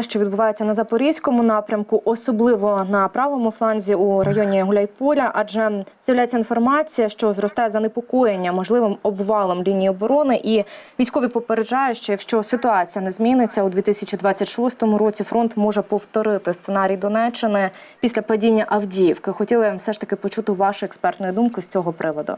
Що відбувається на запорізькому напрямку, особливо на правому фланзі у районі Гуляйполя, адже з'являється інформація, що зростає занепокоєння можливим обвалом лінії оборони, і військові попереджають, що якщо ситуація не зміниться у 2026 році, фронт може повторити сценарій Донеччини після падіння Авдіївки. Хотіли все ж таки почути вашу експертну думку з цього приводу.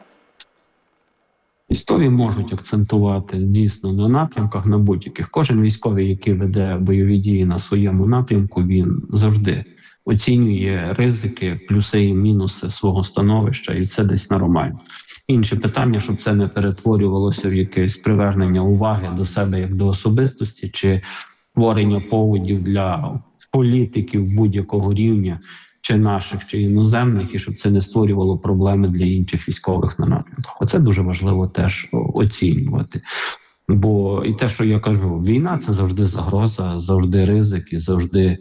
Військові можуть акцентувати дійсно на напрямках на будь-яких. Кожен військовий, який веде бойові дії на своєму напрямку, він завжди оцінює ризики, плюси і мінуси свого становища, і це десь нормально. Інше питання, щоб це не перетворювалося в якесь привернення уваги до себе як до особистості, чи створення поводів для політиків будь-якого рівня, чи наших, чи іноземних, і щоб це не створювало проблеми для інших військових на напрямках. Оце дуже важливо теж оцінювати. Бо і те, що я кажу, війна це завжди загроза, завжди ризик і завжди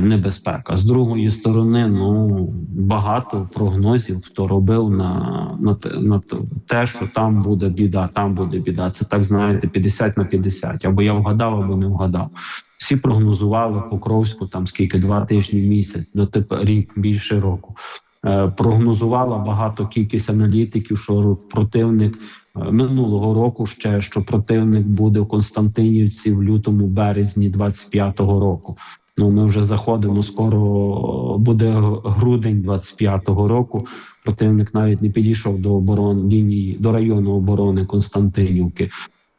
небезпека. З другої сторони, ну багато прогнозів, хто робив на, на, на те, що там буде біда, там буде біда. Це так знаєте, 50 на 50. Або я вгадав, або не вгадав. Всі прогнозували Покровську там скільки два тижні місяць, до тепер рік більше року. Е, прогнозувала багато кількість аналітиків, що противник е, минулого року ще що противник буде в Константинівці в лютому березні 25-го року. Ну ми вже заходимо. Скоро буде грудень 25-го року. Противник навіть не підійшов до оборон лінії до району оборони Константинівки.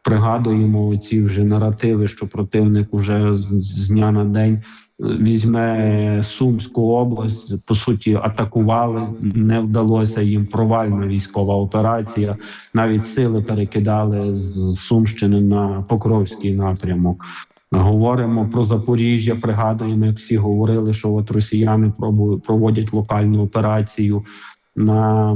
Пригадуємо ці вже наративи, що противник уже з, дня на день візьме Сумську область. По суті, атакували. Не вдалося їм провальна військова операція. Навіть сили перекидали з Сумщини на Покровський напрямок. Говоримо про Запоріжжя. Пригадуємо, як всі говорили, що от росіяни проводять локальну операцію на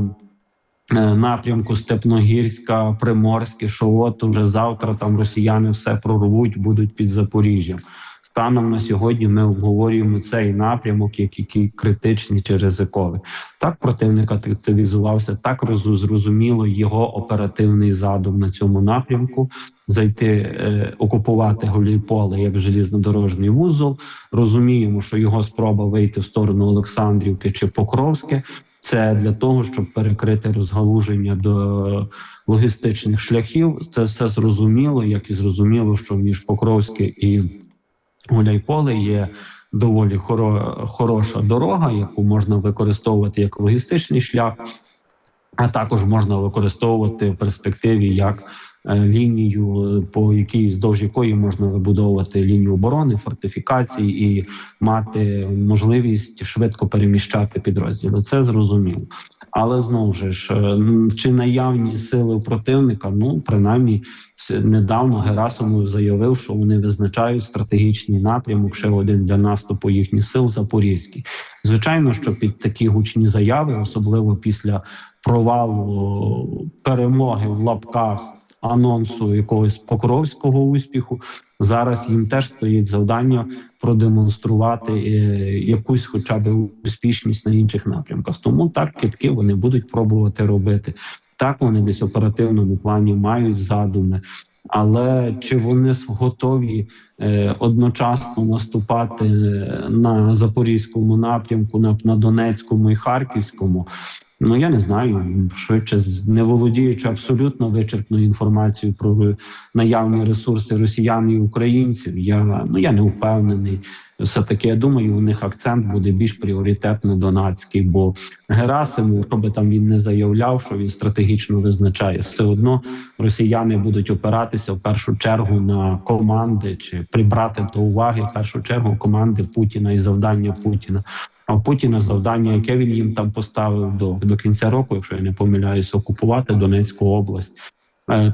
напрямку Степногірська, Приморське, що от уже завтра там росіяни все прорвуть, будуть під Запоріжжям. Станом на сьогодні ми обговорюємо цей напрямок, як який критичний чи ризиковий. Так противник активізувався, так зрозуміло його оперативний задум на цьому напрямку. Зайти е, окупувати Голійполе як желізнодорожній вузол. Розуміємо, що його спроба вийти в сторону Олександрівки чи Покровське. Це для того, щоб перекрити розгалуження до логістичних шляхів. Це все зрозуміло, як і зрозуміло, що між Покровське і Гуляйполе є доволі хоро, хороша дорога, яку можна використовувати як логістичний шлях, а також можна використовувати в перспективі як лінію, по якій здовж якої можна вибудовувати лінію оборони, фортифікації і мати можливість швидко переміщати підрозділи. Це зрозуміло. Але знову ж чи наявні сили у противника? Ну принаймні недавно Герасимов заявив, що вони визначають стратегічний напрямок ще один для наступу їхніх сил Запорізький. Звичайно, що під такі гучні заяви, особливо після провалу перемоги в лапках анонсу якогось покровського успіху. Зараз їм теж стоїть завдання продемонструвати е, якусь, хоча б успішність на інших напрямках. Тому так китки вони будуть пробувати робити. Так вони десь оперативному плані мають задуми. Але чи вони готові е, одночасно наступати на запорізькому напрямку, на, на Донецькому і Харківському? Ну я не знаю, швидше не володіючи абсолютно вичерпною інформацією про наявні ресурси росіян і українців. Я ну я не впевнений. Все таки я думаю, у них акцент буде більш пріоритетно донацький, бо Герасимов, що би там він не заявляв, що він стратегічно визначає, все одно росіяни будуть опиратися в першу чергу на команди чи прибрати до уваги в першу чергу команди Путіна і завдання Путіна. А Путіна завдання, яке він їм там поставив до до кінця року, якщо я не помиляюся, окупувати Донецьку область.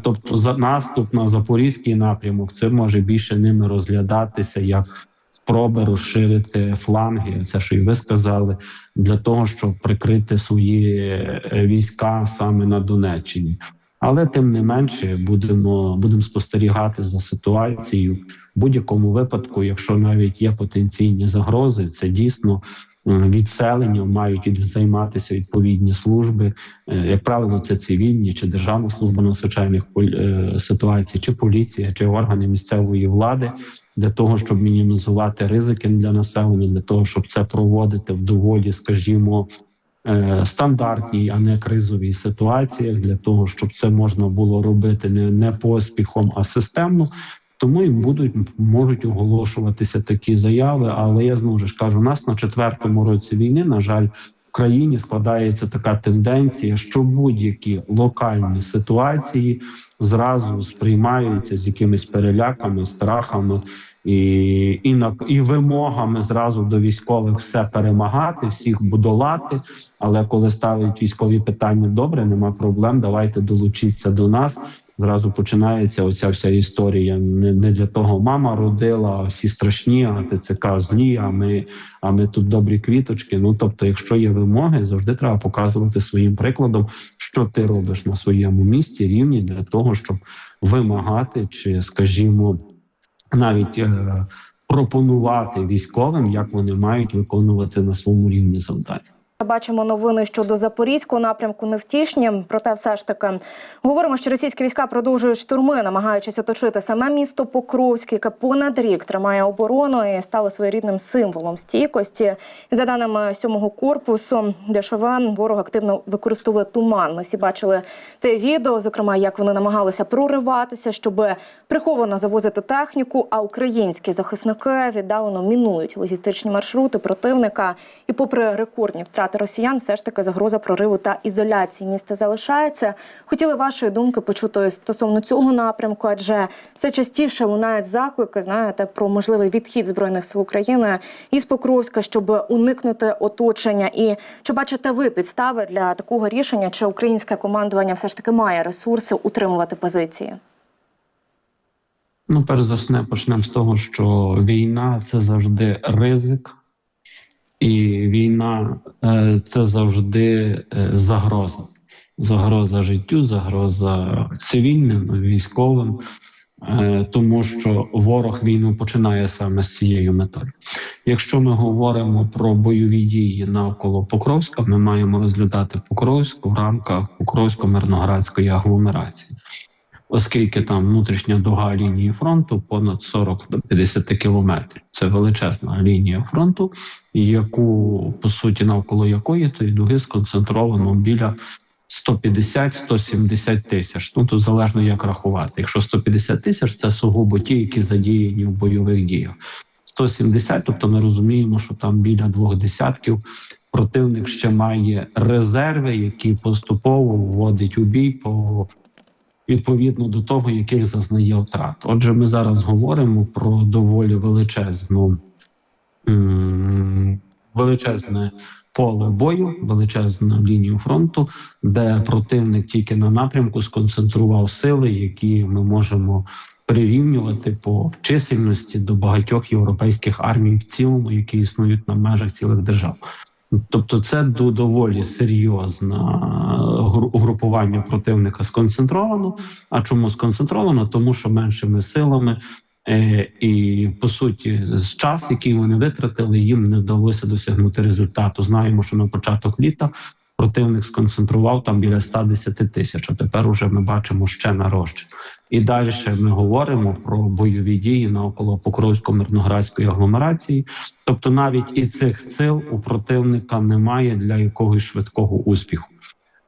Тобто, за наступ на запорізький напрямок, це може більше ними розглядатися як спроби розширити фланги. Це що й ви сказали, для того, щоб прикрити свої війська саме на Донеччині. Але тим не менше будемо будемо спостерігати за ситуацією в будь-якому випадку, якщо навіть є потенційні загрози, це дійсно відселенням мають займатися відповідні служби. Е, Як правило, це цивільні чи державна служба надзвичайних е, ситуацій, чи поліція, чи органи місцевої влади для того, щоб мінімізувати ризики для населення, для того, щоб це проводити в доволі, скажімо, е, стандартній, а не кризовій ситуаціях, для того, щоб це можна було робити не, не поспіхом, а системно. Тому і будуть можуть оголошуватися такі заяви. Але я знову ж кажу, у нас на четвертому році війни, на жаль, в країні складається така тенденція, що будь-які локальні ситуації зразу сприймаються з якимись переляками, страхами і, і, на, і вимогами зразу до військових все перемагати, всіх будолати. Але коли ставлять військові питання, добре, нема проблем. Давайте долучіться до нас. Зразу починається оця вся історія. Не, не для того мама родила, всі страшні, а ТЦК злі. А ми, а ми тут добрі квіточки. Ну тобто, якщо є вимоги, завжди треба показувати своїм прикладом, що ти робиш на своєму місці, рівні для того, щоб вимагати, чи скажімо, навіть е, пропонувати військовим, як вони мають виконувати на своєму рівні завдання. Бачимо новини щодо запорізького напрямку невтішні. Проте, все ж таки говоримо, що російські війська продовжують штурми, намагаючись оточити саме місто Покровське, яке понад рік тримає оборону і стало своєрідним символом стійкості. За даними сьомого корпусу, ДШВ ворог активно використовує туман. Ми всі бачили те відео, зокрема, як вони намагалися прориватися, щоб приховано завозити техніку. А українські захисники віддалено мінують логістичні маршрути противника. І, попри рекордні втрати росіян, все ж таки загроза прориву та ізоляції міста залишається. Хотіли вашої думки почути стосовно цього напрямку, адже все частіше лунають заклики, знаєте, про можливий відхід збройних сил України із Покровська, щоб уникнути оточення. І чи бачите ви підстави для такого рішення? Чи українське командування все ж таки має ресурси утримувати позиції? Ну, перш за все, почнемо з того, що війна це завжди ризик, і війна е, це завжди е, загроза. Загроза життю, загроза цивільним, військовим, е, тому що ворог війну починає саме з цією метою. Якщо ми говоримо про бойові дії навколо Покровська, ми маємо розглядати Покровськ в рамках Покровсько-Мирноградської агломерації оскільки там внутрішня дуга лінії фронту понад 40 до 50 кілометрів. Це величезна лінія фронту, яку по суті навколо якої цієї дуги сконцентровано біля 150-170 тисяч. Ну тут залежно як рахувати. Якщо 150 тисяч, це сугубо ті, які задіяні в бойових діях. 170, тобто ми розуміємо, що там біля двох десятків противник ще має резерви, які поступово вводить у бій по відповідно до того, яких зазнає втрат. Отже, ми зараз говоримо про доволі величезну величезне поле бою, величезну лінію фронту, де противник тільки на напрямку сконцентрував сили, які ми можемо прирівнювати по чисельності до багатьох європейських армій в цілому, які існують на межах цілих держав. Тобто, це до- доволі серйозне угрупування противника сконцентровано. А чому сконцентровано? Тому що меншими силами. Е, і по суті, з час, який вони витратили, їм не вдалося досягнути результату. Знаємо, що на початок літа противник сконцентрував там біля 110 тисяч. А тепер уже ми бачимо ще нарощення. І далі ми говоримо про бойові дії навколо Покровсько-Мирноградської агломерації. Тобто, навіть і цих сил у противника немає для якогось швидкого успіху.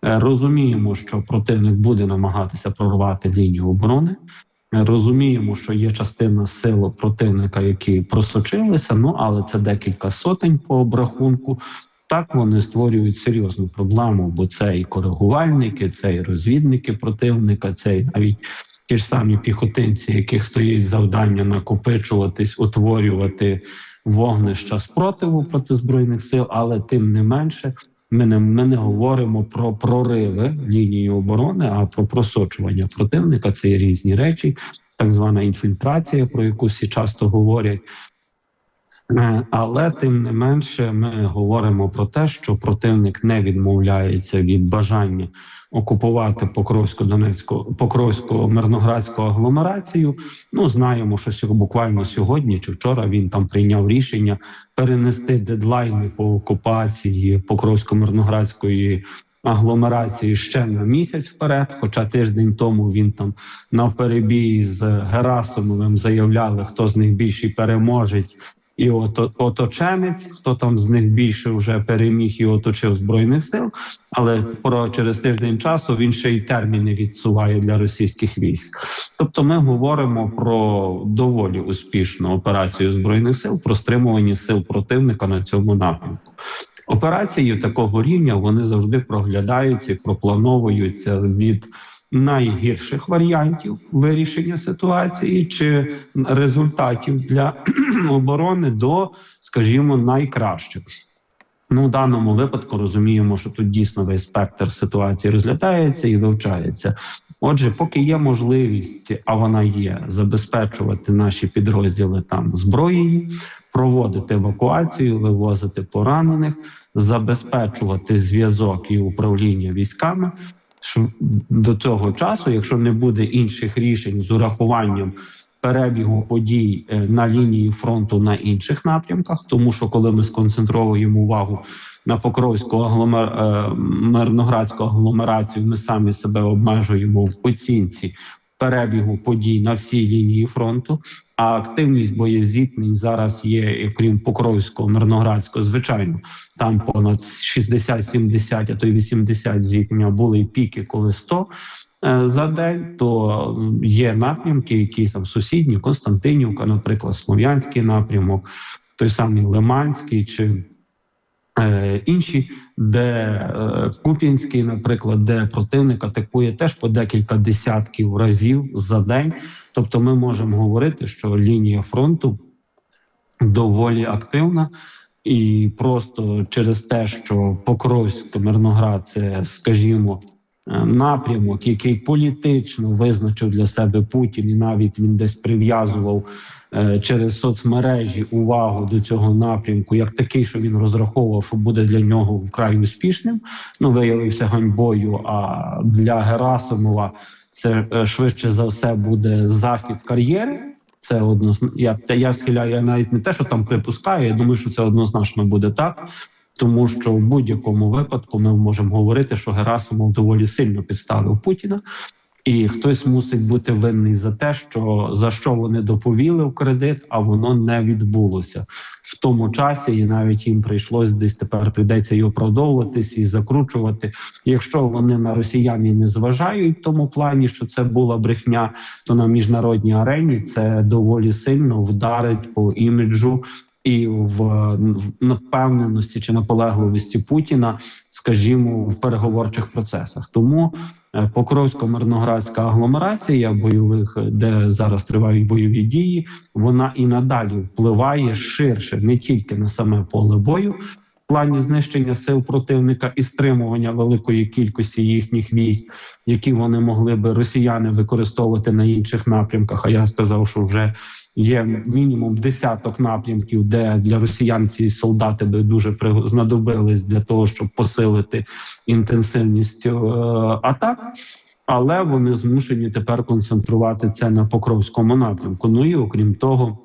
Е, Розуміємо, що противник буде намагатися прорвати лінію оборони. Е, Розуміємо, що є частина сил противника, які просочилися. Ну але це декілька сотень по обрахунку. Так вони створюють серйозну проблему, бо це і коригувальники, це і розвідники противника, це і навіть ті ж самі піхотинці, яких стоїть завдання накопичуватись, утворювати вогнища спротиву проти збройних сил, але тим не менше. Ми не, ми не говоримо про прориви лінії оборони, а про просочування противника. Це є різні речі, так звана інфільтрація, про яку всі часто говорять. Е, Але тим не менше, ми говоримо про те, що противник не відмовляється від бажання окупувати Покровсько-Донецьку, Покровсько-Мирноградську агломерацію. Ну знаємо, що буквально сьогодні чи вчора він там прийняв рішення перенести дедлайни по окупації Покровсько-Мирноградської агломерації ще на місяць вперед. Хоча тиждень тому він там на перебій з Герасимовим заявляли, хто з них більший переможець. І ото оточенець, хто там з них більше вже переміг і оточив збройних сил, але про через тиждень часу він ще й терміни відсуває для російських військ. Тобто, ми говоримо про доволі успішну операцію збройних сил, про стримування сил противника на цьому напрямку. Операції такого рівня вони завжди проглядаються і проплановуються від найгірших варіантів вирішення ситуації чи результатів для оборони до, скажімо, найкращих. Ну, в даному випадку розуміємо, що тут дійсно весь спектр ситуації розглядається і вивчається. Отже, поки є можливість, а вона є, забезпечувати наші підрозділи там зброєю, проводити евакуацію, вивозити поранених, забезпечувати зв'язок і управління військами. До цього часу, якщо не буде інших рішень з урахуванням перебігу подій е, на лінії фронту на інших напрямках, тому що коли ми сконцентровуємо увагу на Покровську агломер... е, мирноградську агломерацію, ми самі себе обмежуємо в оцінці перебігу подій на всій лінії фронту. А активність боєзіткнень зараз є, крім Покровського, Мирноградського, звичайно, там понад 60, 70, а то й 80 зіткнення були піки, коли 100 е, за день. То є напрямки, які там сусідні, Константинівка, наприклад, Слов'янський напрямок, той самий Лиманський чи інші, де е, Куп'янський, наприклад, де противник атакує теж по декілька десятків разів за день. Тобто, ми можемо говорити, що лінія фронту доволі активна. І просто через те, що Покровськ, Мирноград, це, скажімо, е, напрямок, який політично визначив для себе Путін, і навіть він десь прив'язував е, через соцмережі увагу до цього напрямку, як такий, що він розраховував, що буде для нього вкрай успішним. Ну виявився ганьбою. А для Герасимова це е, швидше за все буде захід кар'єри. Це однозначно. Я я схиляю я навіть не те, що там припускаю. Я думаю, що це однозначно буде так. Тому що в будь-якому випадку ми можемо говорити, що Герасимов доволі сильно підставив Путіна, і хтось мусить бути винний за те, що за що вони доповіли в кредит, а воно не відбулося в тому часі, і навіть їм прийшлось десь тепер прийдеться і оправдовуватись і закручувати. Якщо вони на росіян і не зважають в тому плані, що це була брехня, то на міжнародній арені це доволі сильно вдарить по іміджу і в напевненості чи наполегливості Путіна, скажімо, в переговорчих процесах. Тому е, Покровсько-Мирноградська агломерація бойових, де зараз тривають бойові дії, вона і надалі впливає ширше не тільки на саме поле бою. Плані знищення сил противника і стримування великої кількості їхніх військ, які вони могли би росіяни використовувати на інших напрямках. А я сказав, що вже є мінімум десяток напрямків, де для росіян ці солдати би дуже знадобились для того, щоб посилити інтенсивність е, атак. Але вони змушені тепер концентрувати це на Покровському напрямку. Ну і окрім того,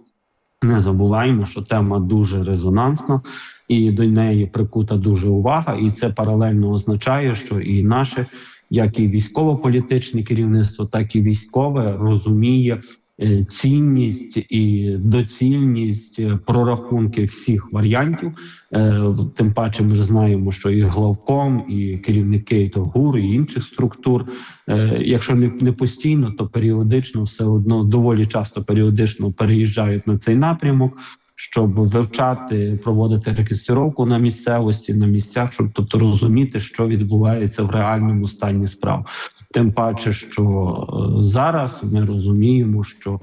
не забуваємо, що тема дуже резонансна, і до неї прикута дуже увага, і це паралельно означає, що і наше, як і військово-політичне керівництво, так і військове розуміє е, цінність і доцільність е, прорахунки всіх варіантів. Е, Тим паче, ми ж знаємо, що і главком, і керівники і то ГУР, і інших структур, якщо не постійно, то періодично все одно доволі часто періодично переїжджають на цей напрямок. Щоб вивчати, проводити рекістровку на місцевості, на місцях, щоб тобто розуміти, що відбувається в реальному стані справ. Тим паче, що е, зараз ми розуміємо, що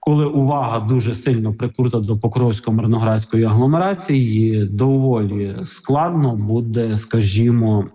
коли увага дуже сильно прикута до Покровсько-Мирноградської агломерації, доволі складно буде, скажімо,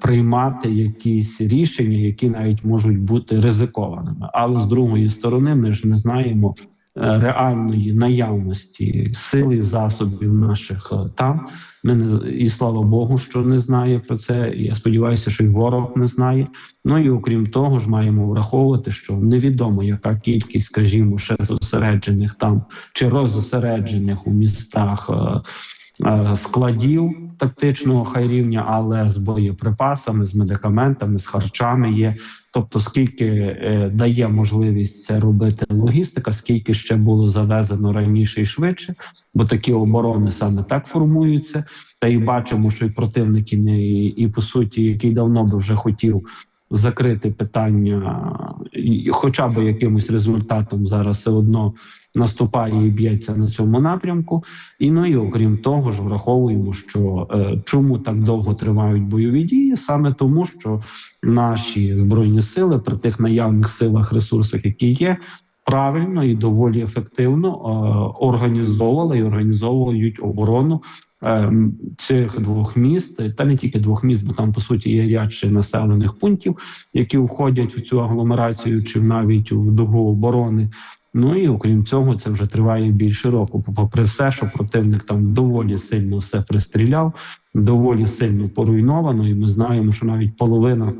приймати якісь рішення, які навіть можуть бути ризикованими. Але з другої сторони, ми ж не знаємо. Е, реальної наявності сили засобів наших е, там. Ми не і слава Богу, що не знає про це. Я сподіваюся, що й ворог не знає. Ну і окрім того ж, маємо враховувати, що невідомо яка кількість, скажімо, ще зосереджених там чи розосереджених у містах. е, Складів тактичного хай рівня, але з боєприпасами, з медикаментами, з харчами є. Тобто, скільки е, дає можливість це робити логістика, скільки ще було завезено раніше і швидше, бо такі оборони саме так формуються. Та і бачимо, що і противники не і по суті, який давно би вже хотів закрити питання, хоча б якимось результатом зараз все одно наступає і б'ється на цьому напрямку. І ну і окрім того ж, враховуємо, що е, чому так довго тривають бойові дії, саме тому, що наші збройні сили при тих наявних силах, ресурсах, які є. Правильно і доволі ефективно е, організовували і організовують оборону е, цих двох міст, та не тільки двох міст, бо там по суті є ряд населених пунктів, які входять в цю агломерацію, чи навіть в дугу оборони. Ну і окрім цього, це вже триває більше року. Попри все, що противник там доволі сильно все пристріляв, доволі сильно поруйновано, і ми знаємо, що навіть половина.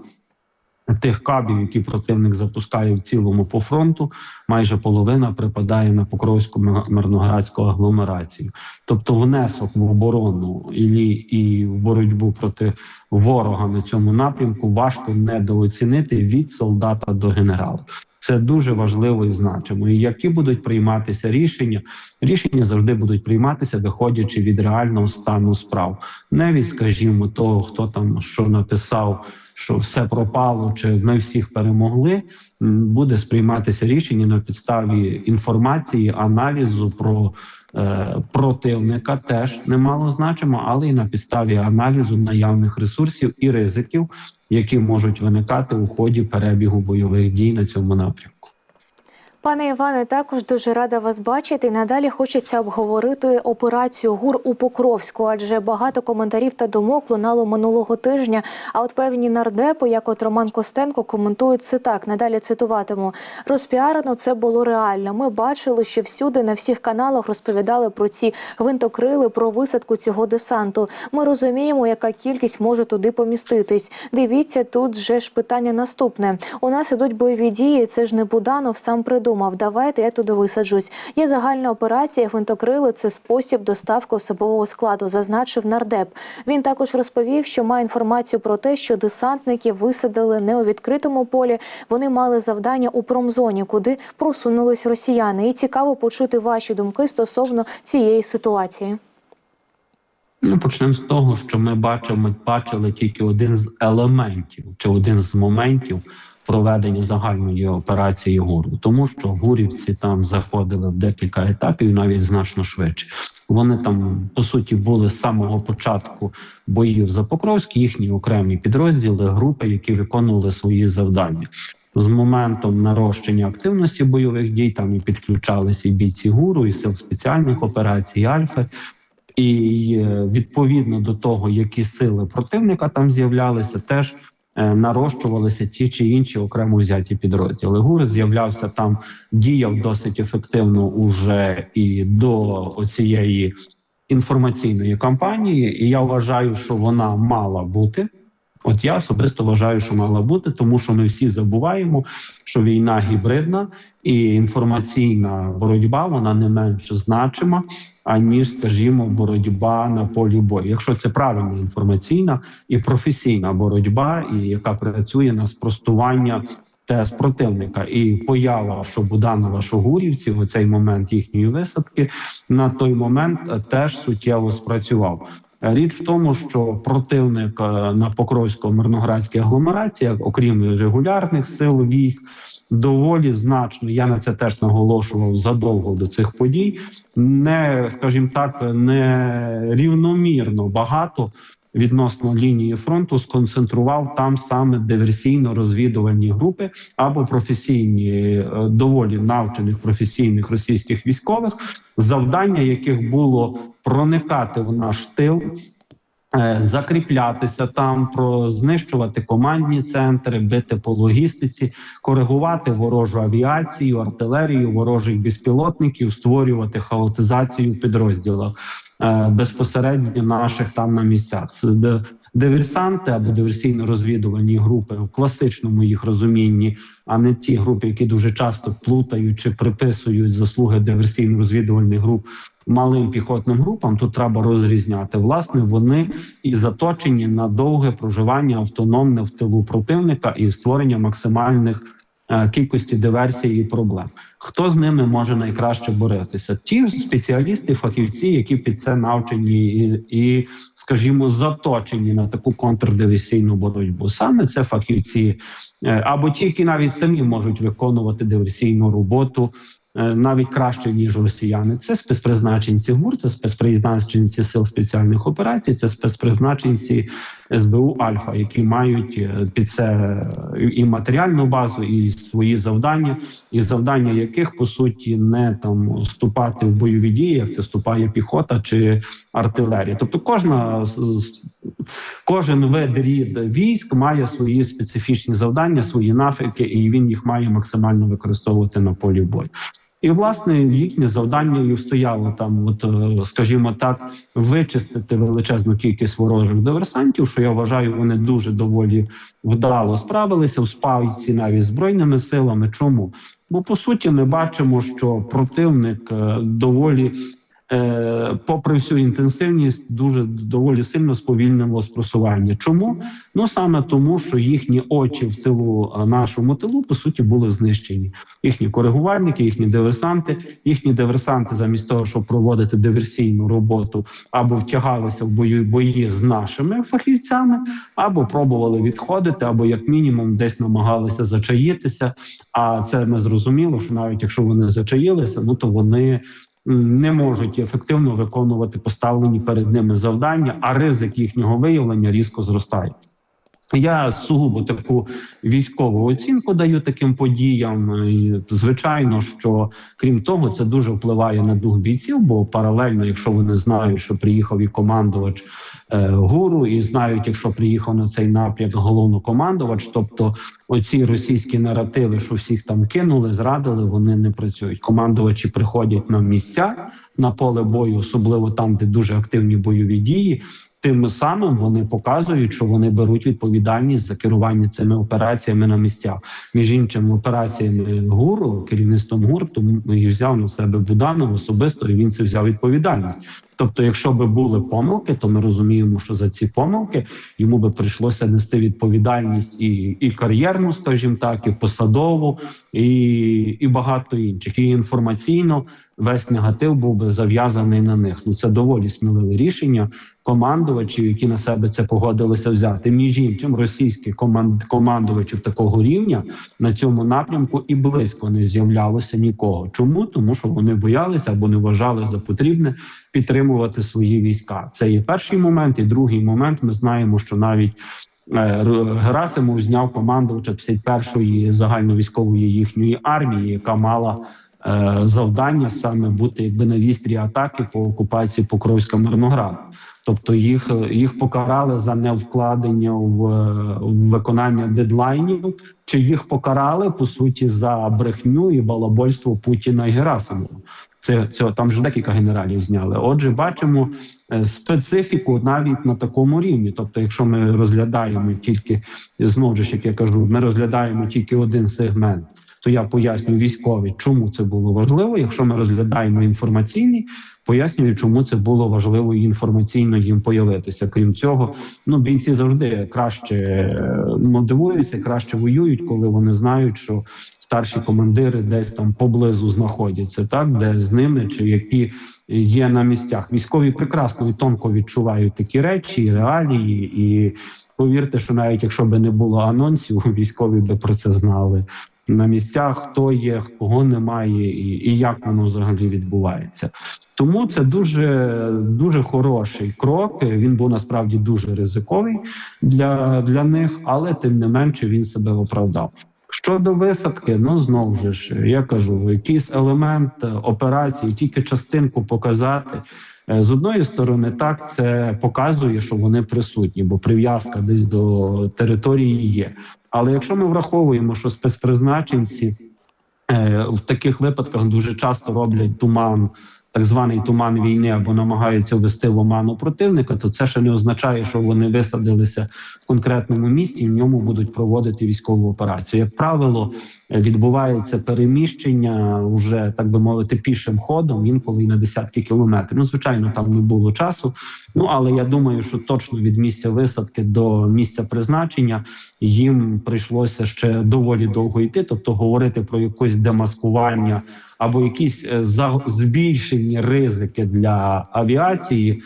Тих кабів, які противник запускає в цілому по фронту, майже половина припадає на Покровську мирноградську агломерацію. Тобто, внесок в оборону і, і в боротьбу проти ворога на цьому напрямку важко недооцінити від солдата до генерала. Це дуже важливо і значимо. І які будуть прийматися рішення? Рішення завжди будуть прийматися, виходячи від реального стану справ, не від, скажімо, того, хто там що написав, що все пропало, чи ми всіх перемогли. Буде сприйматися рішення на підставі інформації, аналізу про е, противника, теж немало значимо, але й на підставі аналізу наявних ресурсів і ризиків, які можуть виникати у ході перебігу бойових дій на цьому напрямку. Пане Іване, також дуже рада вас бачити. Надалі хочеться обговорити операцію ГУР у Покровську, адже багато коментарів та думок лунало минулого тижня. А от певні нардепи, як от Роман Костенко, коментують це так. Надалі цитуватиму: розпіарено це було реально. Ми бачили, що всюди на всіх каналах розповідали про ці гвинтокрили, про висадку цього десанту. Ми розуміємо, яка кількість може туди поміститись. Дивіться, тут же ж питання наступне. У нас ідуть бойові дії. Це ж не Буданов сам придумав. Давайте я туди висаджусь. Є загальна операція. Гвинтокрили це спосіб доставки особового складу, зазначив нардеп. Він також розповів, що має інформацію про те, що десантники висадили не у відкритому полі. Вони мали завдання у промзоні, куди просунулись росіяни. І цікаво почути ваші думки стосовно цієї ситуації. Ну, почнемо з того, що ми бачимо, бачили тільки один з елементів чи один з моментів проведення загальної операції ГУРу, тому що гурівці там заходили в декілька етапів, навіть значно швидше. Вони там по суті були з самого початку боїв за Покровський, їхні окремі підрозділи, групи, які виконували свої завдання. З моментом нарощення активності бойових дій там і підключалися і бійці гуру, і сил спеціальних операцій Альфи. І е, відповідно до того, які сили противника там з'являлися, теж нарощувалися ті чи інші окремо взяті підрозділи. ГУР з'являвся там, діяв досить ефективно уже і до цієї інформаційної кампанії. І я вважаю, що вона мала бути. От я особисто вважаю, що мала бути, тому що ми всі забуваємо, що війна гібридна і інформаційна боротьба вона не менш значима, аніж, скажімо, боротьба на полі бою. Якщо це правильна інформаційна і професійна боротьба, і яка працює на спростування тез противника, і поява, що Буданова, що Гурівців, у цей момент їхньої висадки на той момент теж суттєво спрацював. Річ в тому, що противник е, на Покровсько-Мирноградській агломерації, окрім регулярних сил військ, доволі значно. Я на це теж наголошував задовго до цих подій. Не скажімо так, не рівномірно багато відносно лінії фронту сконцентрував там саме диверсійно-розвідувальні групи або професійні, е, доволі навчених професійних російських військових, завдання яких було проникати в наш тил. Е, закріплятися там, про знищувати командні центри, бити по логістиці, коригувати ворожу авіацію, артилерію, ворожих безпілотників, створювати хаотизацію в е, безпосередньо наших там на місцях. Диверсанти або диверсійно-розвідувальні групи в класичному їх розумінні, а не ті групи, які дуже часто плутають чи приписують заслуги диверсійно-розвідувальних груп малим піхотним групам. Тут треба розрізняти. Власне, вони і заточені на довге проживання автономне в тилу противника і створення максимальних кількості диверсій і проблем. Хто з ними може найкраще боротися? Ті спеціалісти, фахівці, які під це навчені і, і скажімо, заточені на таку контрдиверсійну боротьбу. Саме це фахівці, е, або ті, які навіть самі можуть виконувати диверсійну роботу. Е, Навіть краще ніж росіяни, це спецпризначенці ГУР, це спецпризначенці сил спеціальних операцій, це спецпризначенці СБУ Альфа, які мають е, під це і матеріальну базу, і свої завдання, і завдання яких по суті не там вступати в бойові дії, як це вступає піхота чи артилерія. Тобто, кожна кожен вид рід військ має свої специфічні завдання, свої нафіки, і він їх має максимально використовувати на полі бою. І власне їхнє завдання і стояло там, от е, скажімо так, вичистити величезну кількість ворожих диверсантів. Що я вважаю, вони дуже доволі вдало справилися в спайці навіть збройними силами. Чому? Бо по суті ми бачимо, що противник е, доволі. Е, Попри всю інтенсивність, дуже доволі сильно сповільнило спросування. Чому? Ну саме тому, що їхні очі в тилу нашому тилу по суті були знищені. Їхні коригувальники, їхні диверсанти, їхні диверсанти, замість того, щоб проводити диверсійну роботу, або втягалися в бої бої з нашими фахівцями, або пробували відходити, або як мінімум десь намагалися зачаїтися. А це ми зрозуміло, що навіть якщо вони зачаїлися, ну то вони. Не можуть ефективно виконувати поставлені перед ними завдання, а ризик їхнього виявлення різко зростає. Я сугубо таку військову оцінку даю таким подіям. І, Звичайно, що крім того, це дуже впливає на дух бійців, бо паралельно, якщо вони знають, що приїхав і командувач гуру, і знають, якщо приїхав на цей напрямок головнокомандувач, тобто оці російські наративи, що всіх там кинули, зрадили, вони не працюють. Командувачі приходять на місця на поле бою, особливо там, де дуже активні бойові дії. Тим самим вони показують, що вони беруть відповідальність за керування цими операціями на місцях. Між іншим, операціями ГУРу, керівництвом ГУР, тому їх взяв на себе Буданов особисто, і він це взяв відповідальність. Тобто, якщо би були помилки, то ми розуміємо, що за ці помилки йому би прийшлося нести відповідальність і, і кар'єрну, скажімо так, і посадову, і, і багато інших. І інформаційно весь негатив був би зав'язаний на них. Ну це доволі сміливе рішення командувачів, які на себе це погодилися взяти. Між іншим, російські команд командувачів такого рівня на цьому напрямку і близько не з'являлося нікого. Чому? Тому що вони боялися або не вважали за потрібне підтримувати свої війська. Це є перший момент, і другий момент. Ми знаємо, що навіть е, Герасимов зняв командувача 51-ї загальновійськової їхньої армії, яка мала е, завдання саме бути якби на вістрі атаки по окупації Покровська Мирнограду. Тобто їх їх покарали за невкладення в, в виконання дедлайнів, чи їх покарали по суті за брехню і балабольство Путіна і Герасимова. Це, цього там ж декілька генералів зняли. Отже, бачимо е, специфіку навіть на такому рівні. Тобто, якщо ми розглядаємо тільки знову ж як я кажу, ми розглядаємо тільки один сегмент. То я поясню військові, чому це було важливо. Якщо ми розглядаємо інформаційний, пояснюю, чому це було важливо інформаційно їм появитися. Крім цього, ну бійці завжди краще е, мотивуються, краще воюють, коли вони знають, що старші командири десь там поблизу знаходяться, так де з ними чи які є на місцях. Військові прекрасно і тонко відчувають такі речі, і реалії, і повірте, що навіть якщо би не було анонсів, військові би про це знали на місцях, хто є, кого немає, і, і як воно взагалі відбувається. Тому це дуже дуже хороший крок. Він був насправді дуже ризиковий для, для них, але тим не менше він себе оправдав. Щодо висадки, ну знову ж я кажу, якийсь елемент операції, тільки частинку показати. Е, З одної сторони, так це показує, що вони присутні, бо прив'язка десь до території є. Але якщо ми враховуємо, що спецпризначенці е, в таких випадках дуже часто роблять туман, так званий туман війни, або намагаються ввести в оману противника, то це ще не означає, що вони висадилися в конкретному місці і в ньому будуть проводити військову операцію. Як правило, відбувається переміщення вже так би мовити пішим ходом, інколи і на десятки кілометрів. Ну, звичайно, там не було часу. Ну але я думаю, що точно від місця висадки до місця призначення їм прийшлося ще доволі довго йти. Тобто говорити про якесь демаскування або якісь е, збільшені ризики для авіації.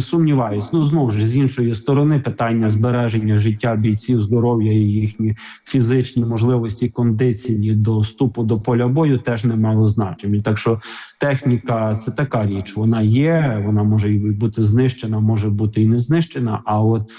Сумніваюсь, ну знову ж з іншої сторони, питання збереження життя бійців, здоров'я і їхні фізичні можливості, кондиції до вступу до поля бою теж не мало значення. Так що техніка це така річ. Вона є, вона може і бути знищена, може бути і не знищена. А от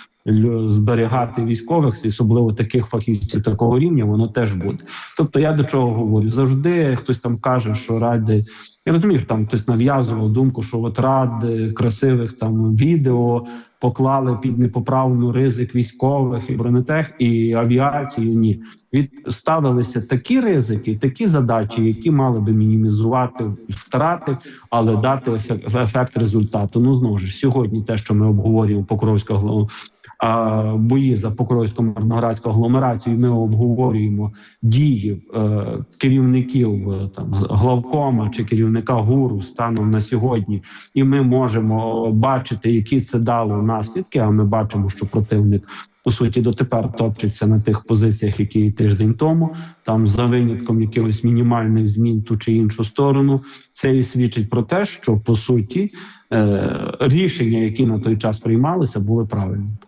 зберігати військових, особливо таких фахівців такого рівня, воно теж буде. Тобто, я до чого говорю? Завжди хтось там каже, що ради. Я розумію, що там хтось нав'язував думку, що от ради красивих там відео поклали під непоправну ризик військових і бронетех і авіацію. Ні, відставилися такі ризики, такі задачі, які мали би мінімізувати втрати, але дати ефект, результату. Ну знову ж сьогодні, те, що ми обговорюємо Покровська бої за Покровську мирноградську агломерацію. Ми обговорюємо дії е, керівників е, там главкома чи керівника гуру станом на сьогодні, і ми можемо бачити, які це дало наслідки. А ми бачимо, що противник. По суті, дотепер топчеться на тих позиціях, які і тиждень тому, там за винятком якихось мінімальних змін ту чи іншу сторону. Це і свідчить про те, що по суті е, рішення, які на той час приймалися, були правильні.